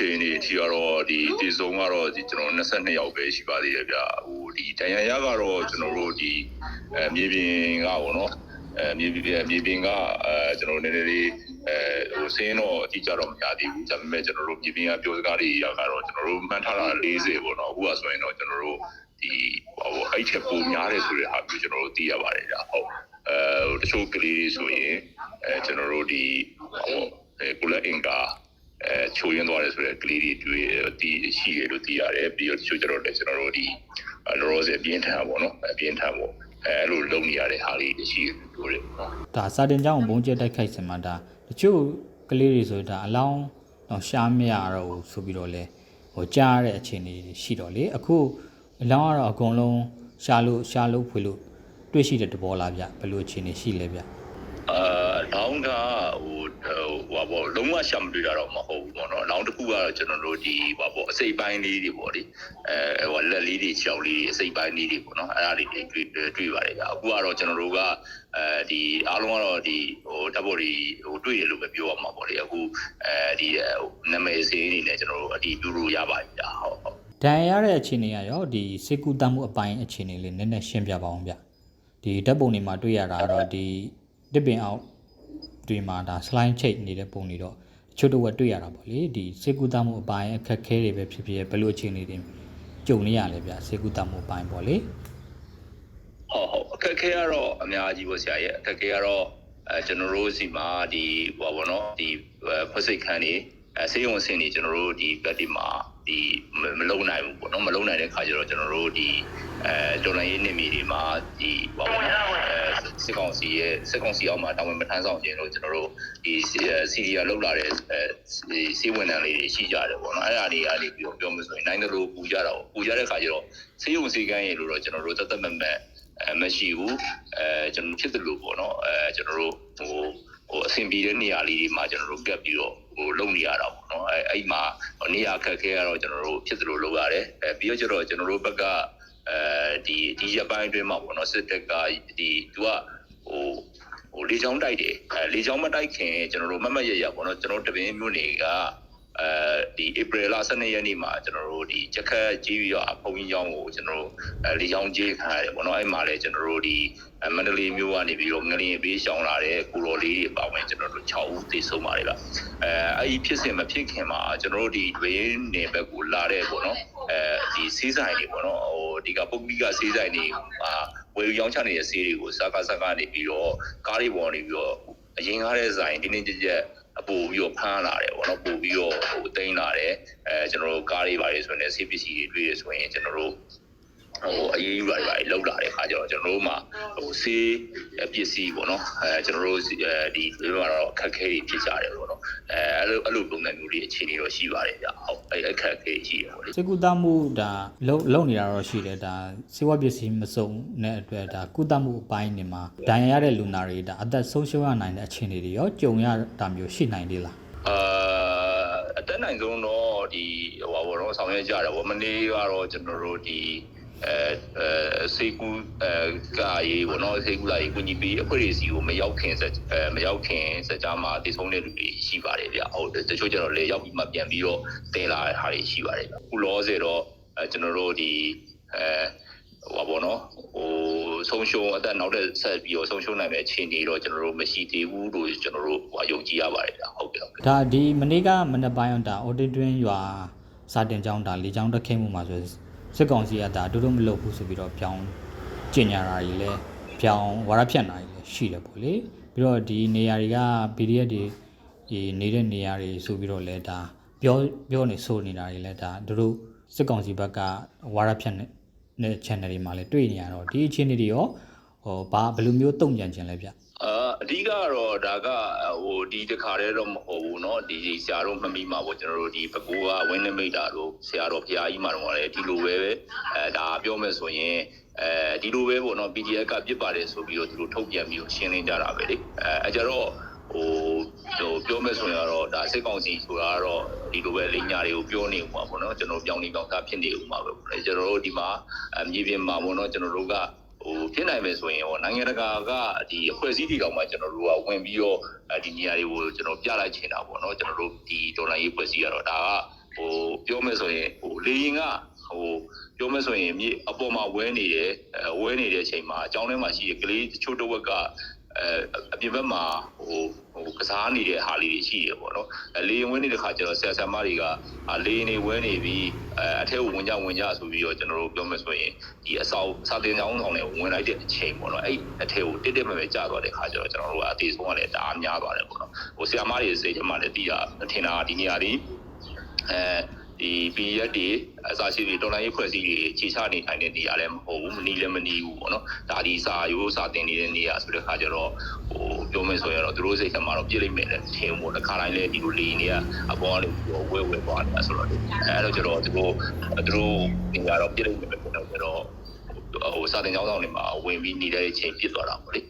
ချိန်အနေအထိကတော့ဒီတည်ဆုံးကတော့ဒီကျွန်တော်22ယောက်ပဲရှိပါသေးတယ်ဗျဟိုဒီတန်ရန်ရကတော့ကျွန်တော်တို့ဒီအဲမြေပြင်ကပေါ့နော်အဲမြေပြင်မြေပြင်ကအဲကျွန်တော်နည်းနည်းလေးအဲဟိုစင်းတော့အတိအကျတော့မရသေးဘူးဒါပေမဲ့ကျွန်တော်တို့မြေပြင်ကပြောစကားတွေရကတော့ကျွန်တော်တို့မှန်းထားတာ40ပေါ့နော်အခုကဆိုရင်တော့ကျွန်တော်တို့ဒီဟိုအဲ့ချက်ပုံများတယ်ဆိုတဲ့ဟာမျိုးကျွန်တော်တို့သိရပါတယ်ဗျဟုတ်အဲတချို့ကလေးတွေဆိုရင်အဲကျွန်တော်တို့ဒီဟိုအဲကုလအင်ကာ အဲချိုးရင်းသွားတယ်ဆိုတဲ့ကလေးတွေတွေ့ဒီရှိရလို့သိရတယ်ပြီးတော့တချို့ကျတော့လည်းကျွန်တော်တို့ဒီလောလောဆယ်ပြင်းထန်ပါတော့ပြင်းထန်ပေါ့အဲအဲ့လိုလုပ်နေရတဲ့ဟာလေးတွေရှိတယ်တို့တယ်နော်ဒါစာတင်ကြောင်းဘုံကျက်တိုက်ခိုက်စင်မှာဒါတချို့ကလေးတွေဆိုဒါအလောင်းတော့ရှားမရတော့ဘူးဆိုပြီးတော့လဲဟိုကြားရတဲ့အခြေအနေတွေရှိတော့လေအခုအလောင်းကတော့အကုန်လုံးရှားလို့ရှားလို့ဖွေလို့တွေ့ရှိတဲ့တဘောလားဗျဘယ်လိုအခြေအနေရှိလဲဗျအာလောင်းကဟို ဟိုဟာပေါ့လုံးဝရှာမတွေ့တာတော့မဟုတ်ဘူးပေါ့နော်လောင်းတစ်ခုကတော့ကျွန်တော်တို့ဒီဟာပေါ့အစိပ်ပိုင်းလေးတွေပေါ့လေအဲဟိုလက်လေးတွေချောက်လေးတွေအစိပ်ပိုင်းလေးတွေပေါ့နော်အဲ့ဒါတွေတွေ့တွေ့ပါတယ်ဗျအခုကတော့ကျွန်တော်တို့ကအဲဒီအားလုံးကတော့ဒီဟိုဓာတ်ပေါ်တွေဟိုတွေ့ရလို့ပဲပြောရမှာပေါ့လေအခုအဲဒီဟိုနာမည်စင်းအနေနဲ့ကျွန်တော်တို့အတီးပြုလို့ရပါပြီဗျဟုတ်ဟုတ်ဒဏ်ရာရတဲ့အခြေအနေကရောဒီစေကူတမှုအပိုင်းအခြေအနေလေးနည်းနည်းရှင်းပြပါအောင်ဗျဒီဓာတ်ပုံတွေမှာတွေ့ရတာကတော့ဒီတစ်ပင်အောင် တွေမှာဒါ slime ချိတ်နေတဲ့ပုံတွေတော့တချို့တော့တွေ့ရတာပေါ့လေဒီစေကူတမှုအပိုင်းအခက်ခဲတွေပဲဖြစ်ဖြစ်ဘယ်လိုအခြေအနေတွေကြုံနေရလဲဗျစေကူတမှုအပိုင်းပေါ့လေဟုတ်ဟုတ်အခက်အခဲကတော့အများကြီးပေါ့ဆရာရဲ့အခက်အခဲကတော့အဲကျွန်တော်တို့စီမှာဒီဟိုပါဘောနော်ဒီဖွစိတ်ခန်းနေအဲဆေးရုံအဆင့်နေကျွန်တော်တို့ဒီဘက်ဒီမှာ ဒီမလုံနိုင်ဘူးပေါ့နော်မလုံနိုင်တဲ့ခါကျတော့ကျွန်တော်တို့ဒီအဲတော်လိုင်းရေးနေမီတွေမှာဒီဟိုပါဘောနော်အဲစစ်ကောင်စီရဲ့စစ်ကောင်စီအောက်မှာတာဝန်မထမ်းဆောင်ခြင်းလို့ကျွန်တော်တို့ဒီစီရီယာလောက်လာတဲ့အဲစီဝင်တန်းလေးတွေရှိကြတယ်ပေါ့နော်အဲ့ဒါတွေအားလေးပြီးတော့ပြောမှဆိုရင်နိုင်တယ်လို့ပူကြတာပေါ့ပူကြတဲ့ခါကျတော့ဆေးရုံစီကန်းရေလို့တော့ကျွန်တော်တို့တသက်မမဲ့အဲမရှိဘူးအဲကျွန်တော်ဖြစ်တယ်လို့ပေါ့နော်အဲကျွန်တော်တို့ဟို ဟိုအဆင်ပြေတဲ့နေရာလေးတွေမှာကျွန်တော်တို့ကပ်ပြီးတော့ဟိုလုံနေရတာပေါ့နော်အဲအဲ့မှာနေရာခက်ခဲကတော့ကျွန်တော်တို့ဖြစ်တယ်လို့လုပ်ရတယ်အဲပြီးတော့ကျတော့ကျွန်တော်တို့ဘက်ကအဲဒီဒီရပိုင်းအတွင်းမှာပေါ့နော်စစ်တပ်ကဒီသူကဟိုဟိုလေချောင်းတိုက်တယ်အဲလေချောင်းမတိုက်ခင်ကျွန်တော်တို့မမတ်ရရပေါ့နော်ကျွန်တော်တပင်းမျိုးတွေက အဲဒီဧပြီလ12ရက်နေ့မှာကျွန်တော်တို့ဒီချက်ခက်ကြီးပြီးတော့ဘုံကြီးကျောင်းကိုကျွန်တော်တို့အဲလေချောင်းကြီးခံရတယ်ပေါ့နော်အဲ့မှာလည်းကျွန်တော်တို့ဒီမန္တလေးမျိုးကနေပြီးတော့ငလျင်ပေးရှောင်လာတဲ့ကိုတော်လေးတွေပါဝင်ကျွန်တော်တို့6ဦးသေဆုံးပါတယ်ဗျအဲအဲ့ဒီဖြစ်စဉ်မဖြစ်ခင်မှာကျွန်တော်တို့ဒီဒွေနေဘက်ကိုလာတဲ့ပေါ့နော်အဲဒီစီးဆိုင်တွေပေါ့နော်ဟိုဒီကပုဂ္ဂလိကစီးဆိုင်တွေအာဝယ်ယူရောင်းချနေတဲ့စီးတွေကိုစကားစကားနေပြီးတော့ကားတွေပေါ်နေပြီးတော့အရင်ကားတဲ့ဆိုင်တင်းတင်းကြပ်ကြပ် အပူပြီးတော့ဖမ်းလာတယ်ပေါ့နော်ပို့ပြီးတော့ဟိုတိန်းလာတယ်အဲကျွန်တော်တို့ကားတွေပါတယ်ဆိုရင်ဆေးပစ္စည်းတွေတွေ့ရဆိုရင်ကျွန်တော်တို့ ဟိုအရေးယူတာတွေပါလောက်လာတဲ့ခါကျတော့ကျွန်တော်တို့မှာဟိုဆေးပစ္စည်းပေါ့နော်အဲကျွန်တော်တို့အဲဒီဒီလိုကတော့အခက်အခဲတွေဖြစ်ကြတယ်ပေါ့နော်အဲအဲ့လိုအဲ့လိုပုံစံမျိုးတွေအခြေအနေတော့ရှိပါတယ်ဗျဟုတ်အဲ့အခက်အခဲရှိတယ်ပေါ့လေစေကူတမှုဒါလုံလုံနေတာတော့ရှိတယ်ဒါစေဝပစ္စည်းမစုံတဲ့အတွက်ဒါကုသမှုအပိုင်းတွေမှာဒဏ်ရာရတဲ့လူနာတွေဒါအသက်ဆုံးရှုံးရနိုင်တဲ့အခြေအနေတွေရောကြုံရတာမျိုးရှိနိုင်သေးလားအာအတက်နိုင်ဆုံးတော့ဒီဟိုပါဘောတော့ဆောင်ရွက်ကြတယ်ဗောမနေ့ကတော့ကျွန်တော်တို့ဒီ အဲအဲစေကူအဲကာရေးဘောနော်စေကူလာရေးကိုကြီးပြီးအဖွဲ့တွေစီကိုမရောက်ခင်ဆက်အဲမရောက်ခင်စကြမှာတည်ဆုံးတဲ့လူတွေရှိပါတယ်ဗျဟုတ်တယ်တချို့ကျတော့လေရောက်ပြီးမှပြန်ပြီးတော့တင်လာတဲ့ဟာတွေရှိပါတယ်ဗျခုလောဆယ်တော့အဲကျွန်တော်တို့ဒီအဲဟိုပါဘောနော်ဟိုဆုံးရှုံးအသက်နောက်တဲ့ဆက်ပြီးတော့ဆုံးရှုံးနိုင်တဲ့အခြေအနေတော့ကျွန်တော်တို့မရှိသေးဘူးလို့ကျွန်တော်တို့ဟိုယုံကြည်ရပါတယ်ဗျဟုတ်ကဲ့ဟုတ်ကဲ့ဒါဒီမနေ့ကမနေ့ပိုင်းဒါအော်တင်တွင်းရွာစာတင်ကျောင်းဒါလေကျောင်းတက်ခိမှုမှာဆို စစ်ကောင်စီကဒါတို့တို့မလုပ်ဘူးဆိုပြီးတော့ပြောင်းကျင်ညာတာကြီးလဲပြောင်းဝါရဖြတ်တာကြီးလဲရှိတယ်ပေါ့လေပြီးတော့ဒီနေရာတွေက PDF တွေဒီနေတဲ့နေရာတွေဆိုပြီးတော့လဲဒါပြောပြောနေဆိုနေတာတွေလဲဒါတို့တို့စစ်ကောင်စီဘက်ကဝါရဖြတ်နေတဲ့ channel တွေမှာလဲတွေ့နေရတော့ဒီအခြေအနေတွေရောဟိုဘာဘယ်လိုမျိုးတုံ့ပြန်ခြင်းလဲဗျအာအ ဓိကကတော့ဒါကဟိုဒီတခါတည်းတော့မဟုတ်ဘူးเนาะဒီဆရာတို့မမိမှာပေါ့ကျွန်တော်တို့ဒီပကူကဝင်းနမိတ်တာတို့ဆရာတော်ဖရာကြီးမှာတော့လည်းဒီလိုပဲပဲအဲဒါပြောမယ်ဆိုရင်အဲဒီလိုပဲပေါ့เนาะ PDF ကပြစ်ပါတယ်ဆိုပြီးတော့သူတို့ထုတ်ပြန်ပြီးတော့ရှင်းလင်းကြတာပဲလေအဲအကြတော့ဟိုဟိုပြောမယ်ဆိုရင်တော့ဒါစစ်ကောင်စီဆိုတာကတော့ဒီလိုပဲလိညာတွေကိုပြောနေဦးမှာပေါ့နော်ကျွန်တော်ပြောင်းနေပြောင်းသားဖြစ်နေဦးမှာပဲပေါ့ကျွန်တော်တို့ဒီမှာအမြေပြင်မှာပေါ့နော်ကျွန်တော်တို့က ဟိုဖြစ်နိုင်မယ်ဆိုရင်ဟောနိုင်ငံတကာကဒီအဖွဲ့အစည်းတွေတောင်မှကျွန်တော်တို့ကဝင်ပြီးတော့ဒီနေရာတွေကိုကျွန်တော်ပြလိုက်ချင်တာပေါ့နော်ကျွန်တော်တို့ဒီဒေါ်လာရေးအဖွဲ့အစည်းကတော့ဒါကဟဟိုပြောမယ်ဆိုရင်ဟိုလေရင်ကဟိုပြောမယ်ဆိုရင်မြေအပေါ်မှာဝဲနေတယ်အဲဝဲနေတဲ့အချိန်မှာအကြောင်းထဲမှာရှိတဲ့ကလေးတချို့တစ်ဝက်ကအဲအပြင်ဘက်မှာဟို ဟိုကစားနေတဲ့ဟာလေးတွေရှိတယ်ပေါ့နော်အဲလေရင်ဝဲနေတဲ့ခါကျတော့ဆရာဆရာမတွေကအာလေရင်တွေဝဲနေပြီးအဲအထက်ကိုဝင်ကြဝင်ကြဆိုပြီးတော့ကျွန်တော်တို့ပြောမယ်ဆိုရင်ဒီအဆောက်စာတင်ကြောင်းဆောင်တွေဝင်လိုက်တဲ့အချိန်ပေါ့နော်အဲ့အထက်ကိုတစ်တစ်မဲ့မဲ့ကြာသွားတဲ့ခါကျတော့ကျွန်တော်တို့ကအသေးဆုံးကလည်းတအားများသွားတယ်ပေါ့နော်ဟိုဆရာမတွေစိတ်ထဲမှာလည်းတီးတာထင်တာကဒီနေရာဒီအဲ ဒီ PDF တွေအစားရှိတွေတော်လိုင်းရေးဖွဲ့စည်းတွေခြေချနေထိုင်တဲ့နေရာလည်းမဟုတ်ဘူးမနီးလည်းမနီးဘူးပေါ့နော်ဒါဒီစာရိုးစာတင်နေတဲ့နေရာဆိုတဲ့ခါကျတော့ဟိုပြောမယ်ဆိုရင်တော့သူတို့စိတ်ထဲမှာတော့ပြစ်လိုက်မယ်လေထင်ဖို့တစ်ခါတိုင်းလည်းဒီလိုလေးနေရအပေါ်ကနေဝဲဝဲသွားနေတာဆိုတော့အဲတော့ကျတော့သူတို့သူတို့နေရာတော့ပြစ်လိုက်မယ်ပဲတော့ကျတော့ဟိုစာတင်ကြောင်းဆောင်တွေမှာဝင်ပြီးနေတဲ့အချိန်ပြစ်သွားတာပေါ့လေဟုတ်ကဲ့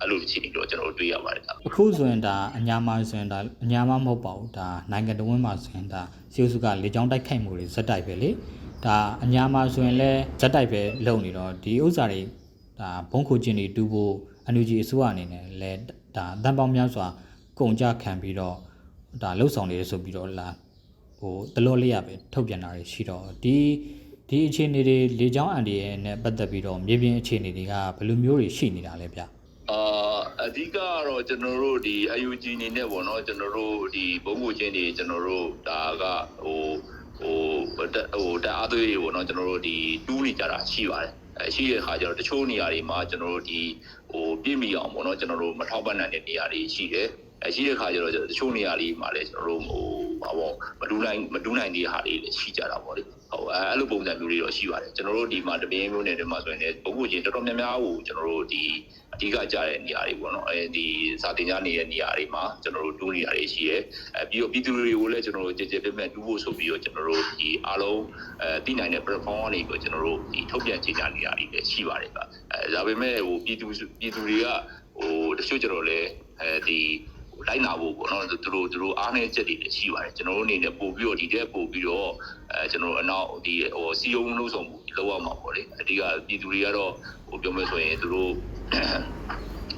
အဲ့လိုအခြေအနေတော့ကျွန်တော်တို့တွေ့ရပါတယ်ဗျအခုဆိုရင်ဒါအညာမဆိုရင်ဒါအညာမမဟုတ်ပါဘူးဒါနိုင်ငံတော်ဝန်မှာဆိုရင်ဒါစီအိုစုကလေကြောင်းတိုက်ခိုက်မှုတွေဇက်တိုက်ပဲလေဒါအညာမဆိုရင်လည်းဇက်တိုက်ပဲလုပ်နေတော့ဒီဥစ္စာတွေဒါဘုံခိုချင်းတွေတူဖို့အန်ယူဂျီအစိုးရအနေနဲ့လည်းဒါအတန်ပေါင်းများစွာကုန်ကြခံပြီးတော့ဒါလှုပ်ဆောင်နေရဆိုပြီးတော့လာဟိုတလို့လေးရပဲထုတ်ပြန်တာတွေရှိတော့ဒီဒီအခြေအနေတွေလေကြောင်းအန်ဒီရဲ့နဲ့ပတ်သက်ပြီးတော့မြေပြင်အခြေအနေတွေကဘယ်လိုမျိုးတွေရှိနေတာလဲဗျ အာအဓိကကတော့ကျွန်တော်တို့ဒီ UG နေနဲ့ပေါ့နော်ကျွန်တော်တို့ဒီဘုံကိုချင်းတွေကျွန်တော်တို့ဒါကဟိုဟိုတဟိုတအားသွေးတွေပေါ့နော်ကျွန်တော်တို့ဒီတူးနေကြတာရှိပါတယ်အဲရှိတဲ့ခါကျတော့တချို့နေရာတွေမှာကျွန်တော်တို့ဒီဟိုပြည့်မီအောင်ပေါ့နော်ကျွန်တော်တို့မထောက်ပံ့နိုင်တဲ့နေရာတွေရှိတယ်အဲရှိတဲ့ခါကျတော့တချို့နေရာလေးမှာလည်းကျွန်တော်တို့ဟိုဘာပေါ့မဒူးနိုင်မဒူးနိုင်တဲ့ဟာတွေလည်းရှိကြတာပေါ့လေ ဟုတ်အဲအဲ့လိုပုံစံမျိုးတွေတော့ရှိပါတယ်ကျွန်တော်တို့ဒီမှာတပင်းမျိုးနယ်တွေမှာဆိုရင်လည်းဘုံကိုချင်းတော်တော်များများကိုကျွန်တော်တို့ဒီအဓိကကြားတဲ့နေရာတွေပေါ့နော်အဲဒီစာတင်ကြားနေတဲ့နေရာတွေမှာကျွန်တော်တို့တူးနေရာတွေရှိတယ်အဲပြီးတော့ပြည်သူတွေကိုလည်းကျွန်တော်တို့ကြည်ကြည်ပြည့်ပြည့်တူးဖို့ဆိုပြီးတော့ကျွန်တော်တို့ဒီအားလုံးအဲတည်နိုင်တဲ့ platform ကနေပြီးတော့ကျွန်တော်တို့ဒီထုတ်ပြန်ကြေညာနေရာတွေလည်းရှိပါတယ်ဗျအဲဒါပေမဲ့ဟိုပြည်သူပြည်သူတွေကဟိုတချို့ကျွန်တော်လည်းအဲဒီ လိုက်နာဖို့ပေါ့နော်သူတို့သူတို့အားနည်းချက်တွေလည်းရှိပါတယ်ကျွန်တော်တို့အနေနဲ့ပို့ပြီးတော့ဒီတက်ပို့ပြီးတော့အဲကျွန်တော်တို့အနောက်ဒီဟိုစီယုံလို့ဆိုမှုလောက်ရမှာပေါ့လေအဓိကပြည်သူတွေကတော့ဟိုပြောမယ်ဆိုရင်သူတို့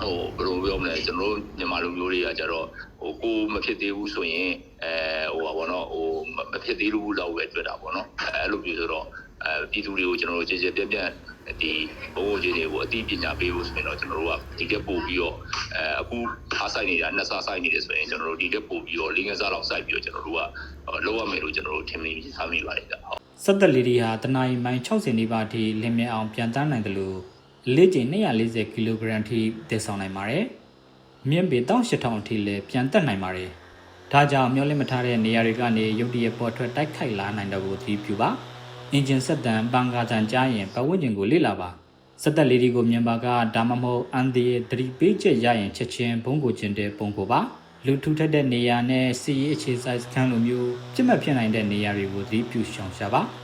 ဟိုဘယ်လိုပြောမလဲကျွန်တော်တို့မြန်မာလူမျိုးတွေကကြတော့ဟိုကိုမဖြစ်သေးဘူးဆိုရင်အဲဟိုပါဘောနော်ဟိုမဖြစ်သေးဘူးလောက်ပဲတွေ့တာပေါ့နော်အဲအဲ့လိုမျိုးဆိုတော့ အဲပြည်သူတွေကိုကျွန်တော်တို့ကြည်ကြည်ပြန့်ပြန့်ဒီဘုံဘုံချင်းတွေကိုအသိပညာပေးဖို့ဆိုရင်တော့ကျွန်တော်တို့ကဒီကပို့ပြီးတော့အဲအခုအားဆိုင်နေတာနှစ်စားဆိုင်နေတယ်ဆိုရင်ကျွန်တော်တို့ဒီကပို့ပြီးတော့လေးငယ်စားလောက်စိုက်ပြီးတော့ကျွန်တော်တို့ကလောက်ရမယ်လို့ကျွန်တော်တို့ထင်မိထားမိပါတယ်ဗျဟုတ်စက်သက်လေးတွေဟာတနအီမိုင်60နီးပါးထိလင်းမြအောင်ပြန်တန်းနိုင်တယ်လို့အလေးချိန်240ကီလိုဂရမ်ထိတည်ဆောင်နိုင်ပါတယ်။မြင့်ပေ18000အထိလည်းပြန်တက်နိုင်ပါတယ်။ဒါကြောင့်မျောလင့်မထားတဲ့နေရာတွေကနေရုတ်တရက်ပေါ်ထွက်တိုက်ခိုက်လာနိုင်တော့ကိုသတိပြုပါ။ အင်ဂျင်ဆက်တန်ပန်ကာတန်ကြားရင်ပတ်ဝန်းကျင်ကိုလေ့လာပါ။စက်သက်လေးတွေကိုမြင်ပါကဒါမှမဟုတ်အန်ဒီရဲ့သတိပေးချက်ရရင်ချက်ချင်းဘုံကိုကျင်တဲ့ပုံကိုပါ။လူထူထပ်တဲ့နေရာနဲ့စီရေးအခြေစိုက်စခန်းလိုမျိုးပြစ်မှတ်ဖြစ်နိုင်တဲ့နေရာတွေကိုသတိပြုရှောင်ရှားပါ။